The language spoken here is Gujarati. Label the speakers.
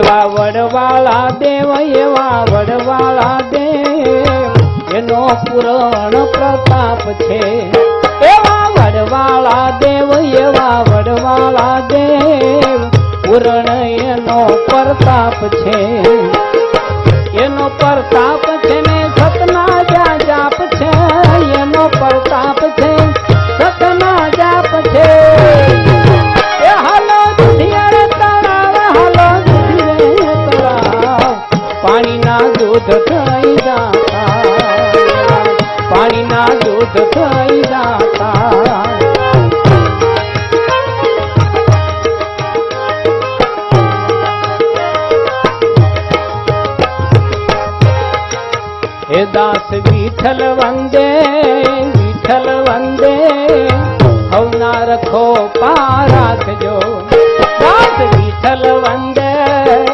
Speaker 1: એવા વડવાળા દેવ એવા વડવાળા દેવ. એનો પુરાણ પ્રતાપ છે. એવા વડવાળા દેવ એવા વડવાળા દેવ. પુરાણ એનો પ્રતાપ છે. એનો પ્રતાપ છે ને સતના જ્યાં જાપ છે, એનો પ્રતાપ છે. પાણીના દૂધ થઈ જાતા. પાણીના દૂધ થઈ જાતા. હે દાસ વિઠ્ઠલ વંદે વિઠ્ઠલ વંદે. હવના રખો પારાખજો દાસ વિઠ્ઠલ વંદે